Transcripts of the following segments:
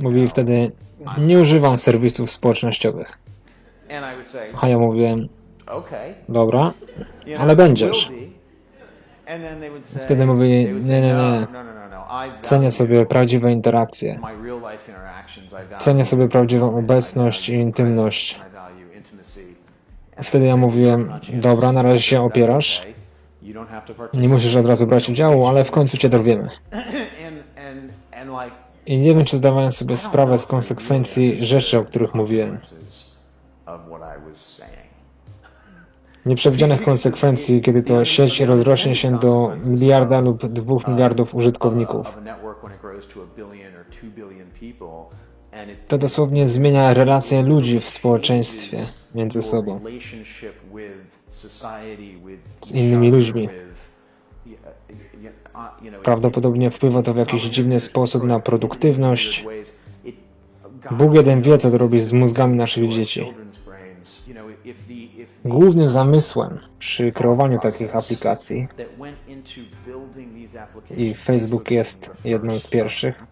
Mówili wtedy, nie używam serwisów społecznościowych. A ja mówiłem, dobra, ale będziesz. Wtedy mówili, nie, nie, no, nie. no, no, Cenię sobie prawdziwe interakcje. Cenię sobie prawdziwą obecność i intymność. Wtedy ja mówiłem, dobra, na razie się opierasz. Nie musisz od razu brać udziału, ale w końcu cię dorwiemy. I nie wiem, czy zdawałem sobie sprawę z konsekwencji rzeczy, o których mówiłem. Nieprzewidzianych konsekwencji, kiedy to sieć rozrośnie się do miliarda lub dwóch miliardów użytkowników. It grows to dosłownie zmienia relacje ludzi w społeczeństwie między sobą. Z innymi ludźmi. Prawdopodobnie wpływa to w jakiś dziwny sposób na produktywność. Bóg jeden wie, co to robi z mózgami naszych dzieci. Głównym zamysłem przy kreowaniu takich aplikacji, i Facebook jest jedną z pierwszych,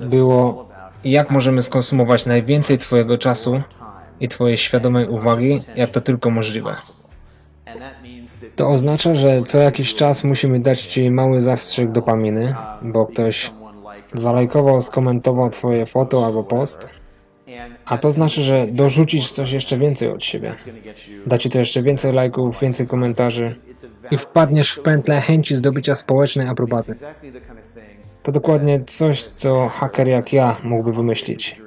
było jak możemy skonsumować najwięcej Twojego czasu i Twojej świadomej uwagi, jak to tylko możliwe. To oznacza, że co jakiś czas musimy dać Ci mały zastrzyk dopaminy, bo ktoś zalajkował, skomentował Twoje foto albo post, a to znaczy, że dorzucić coś jeszcze więcej od siebie. Da Ci to jeszcze więcej lajków, więcej komentarzy i wpadniesz w pętlę chęci zdobycia społecznej aprobaty. To dokładnie coś, co haker jak ja mógłby wymyślić,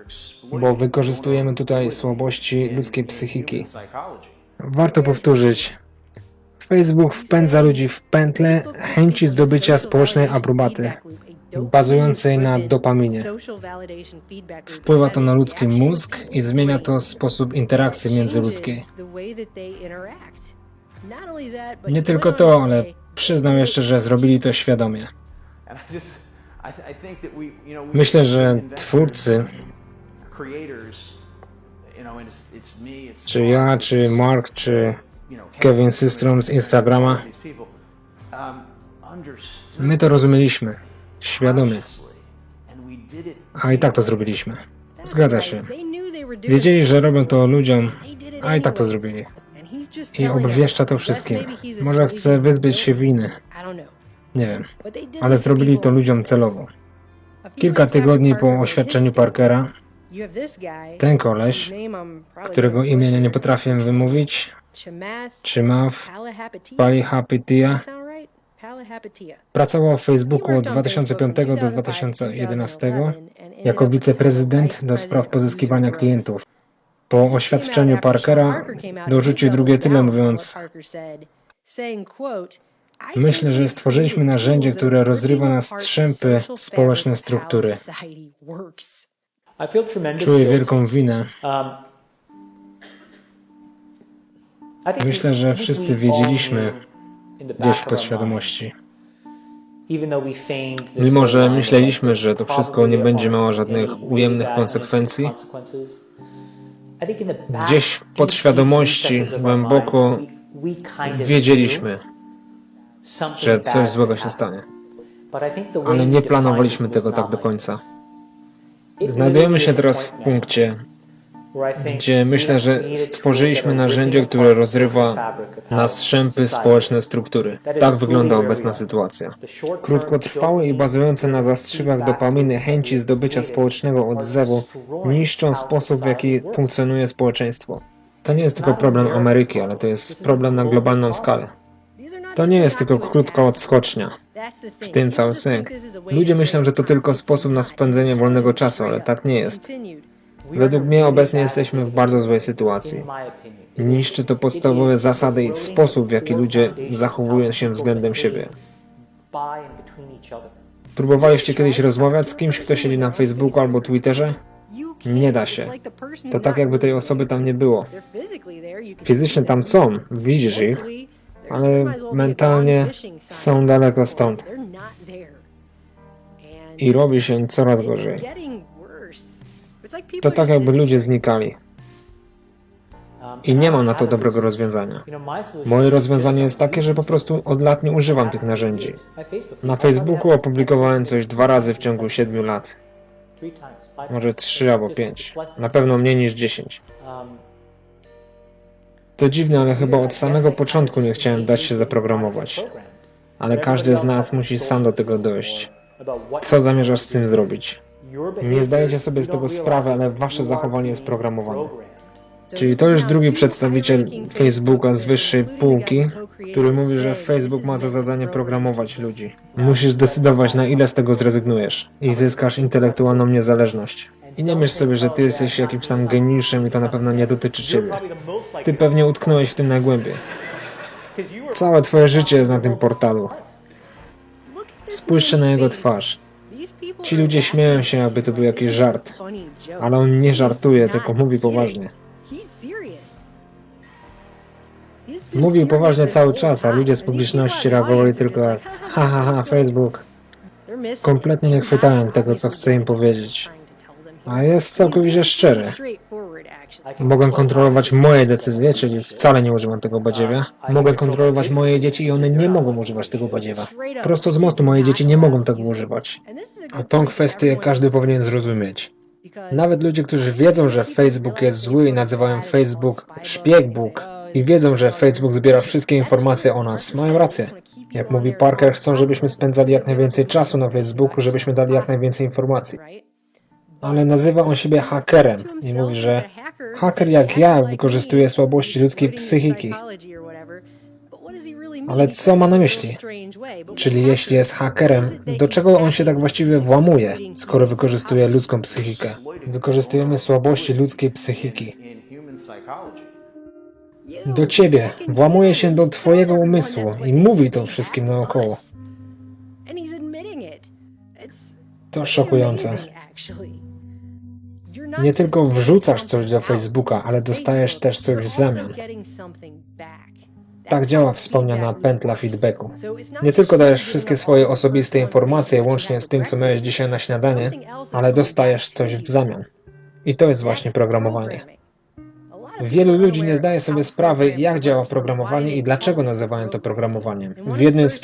bo wykorzystujemy tutaj słabości ludzkiej psychiki. Warto powtórzyć. Facebook wpędza ludzi w pętlę chęci zdobycia społecznej aprobaty, bazującej na dopaminie. Wpływa to na ludzki mózg i zmienia to sposób interakcji międzyludzkiej. Nie tylko to, ale przyznam jeszcze, że zrobili to świadomie. Myślę, że twórcy, czy ja, czy Mark, czy Kevin Systrom z Instagrama, my to rozumieliśmy, świadomie, a i tak to zrobiliśmy. Zgadza się. Wiedzieli, że robią to ludziom, a i tak to zrobili. I obwieszcza to wszystkim. Może chce wyzbyć się winy, nie wiem, ale zrobili to ludziom celowo. Kilka tygodni po oświadczeniu Parkera, ten koleś, którego imienia nie potrafię wymówić, czy Mav Palihapitia, pracował w Facebooku od 2005 do 2011 jako wiceprezydent do spraw pozyskiwania klientów. Po oświadczeniu Parkera dorzucił drugie tyle, mówiąc: Myślę, że stworzyliśmy narzędzie, które rozrywa na strzępy społeczne struktury. Czuję wielką winę. Myślę, że wszyscy wiedzieliśmy gdzieś w podświadomości. Mimo, że myśleliśmy, że to wszystko nie będzie miało żadnych ujemnych konsekwencji, Gdzieś w podświadomości, głęboko wiedzieliśmy, że coś złego się stanie. Ale nie planowaliśmy tego tak do końca. Znajdujemy się teraz w punkcie, gdzie myślę, że stworzyliśmy narzędzie, które rozrywa na strzępy społeczne struktury. Tak wygląda obecna sytuacja. Krótkotrwałe i bazujące na zastrzygach dopaminy chęci zdobycia społecznego odzewu niszczą sposób, w jaki funkcjonuje społeczeństwo. To nie jest tylko problem Ameryki, ale to jest problem na globalną skalę. To nie jest tylko krótka odskocznia. W tym cały sęk. Ludzie myślą, że to tylko sposób na spędzenie wolnego czasu, ale tak nie jest. Według mnie obecnie jesteśmy w bardzo złej sytuacji. Niszczy to podstawowe zasady i sposób, w jaki ludzie zachowują się względem siebie. Próbowaliście kiedyś rozmawiać z kimś, kto siedzi na Facebooku albo Twitterze? Nie da się. To tak jakby tej osoby tam nie było. Fizycznie tam są, widzisz ich, ale mentalnie są daleko stąd. I robi się coraz gorzej. To tak jakby ludzie znikali. I nie mam na to dobrego rozwiązania. Moje rozwiązanie jest takie, że po prostu od lat nie używam tych narzędzi. Na Facebooku opublikowałem coś dwa razy w ciągu siedmiu lat. Może trzy albo pięć. Na pewno mniej niż dziesięć. To dziwne, ale chyba od samego początku nie chciałem dać się zaprogramować. Ale każdy z nas musi sam do tego dojść. Co zamierzasz z tym zrobić? Nie zdajecie sobie z tego sprawy, ale wasze zachowanie jest programowane. Czyli to już drugi przedstawiciel Facebooka z wyższej półki, który mówi, że Facebook ma za zadanie programować ludzi. Musisz decydować, na ile z tego zrezygnujesz i zyskasz intelektualną niezależność. I nie myśl sobie, że ty jesteś jakimś tam geniuszem i to na pewno nie dotyczy ciebie. Ty pewnie utknąłeś w tym najgłębiej. Całe twoje życie jest na tym portalu. Spójrzcie na jego twarz. Ci ludzie śmieją się, jakby to był jakiś żart. Ale on nie żartuje, tylko mówi poważnie. Mówił poważnie cały czas, a ludzie z publiczności reagowali tylko jak ha ha ha, Facebook. Kompletnie nie chwytają tego, co chce im powiedzieć. A jest całkowicie szczery. Mogę kontrolować moje decyzje, czyli wcale nie używam tego badziewia. Mogę kontrolować moje dzieci i one nie mogą używać tego badziewa. Prosto z mostu moje dzieci nie mogą tego używać. A tą kwestię każdy powinien zrozumieć. Nawet ludzie, którzy wiedzą, że Facebook jest zły i nazywają Facebook szpiegbook i wiedzą, że Facebook zbiera wszystkie informacje o nas, mają rację. Jak mówi Parker, chcą, żebyśmy spędzali jak najwięcej czasu na Facebooku, żebyśmy dali jak najwięcej informacji. Ale nazywa on siebie hakerem i mówi, że haker jak ja wykorzystuje słabości ludzkiej psychiki. Ale co ma na myśli? Czyli jeśli jest hakerem, do czego on się tak właściwie włamuje, skoro wykorzystuje ludzką psychikę? Wykorzystujemy słabości ludzkiej psychiki. Do ciebie, włamuje się do twojego umysłu i mówi to wszystkim naokoło. To szokujące. Nie tylko wrzucasz coś do Facebooka, ale dostajesz też coś w zamian. Tak działa wspomniana pętla feedbacku. Nie tylko dajesz wszystkie swoje osobiste informacje, łącznie z tym, co miałeś dzisiaj na śniadanie, ale dostajesz coś w zamian. I to jest właśnie programowanie. Wielu ludzi nie zdaje sobie sprawy, jak działa programowanie i dlaczego nazywają to programowaniem. W jednym z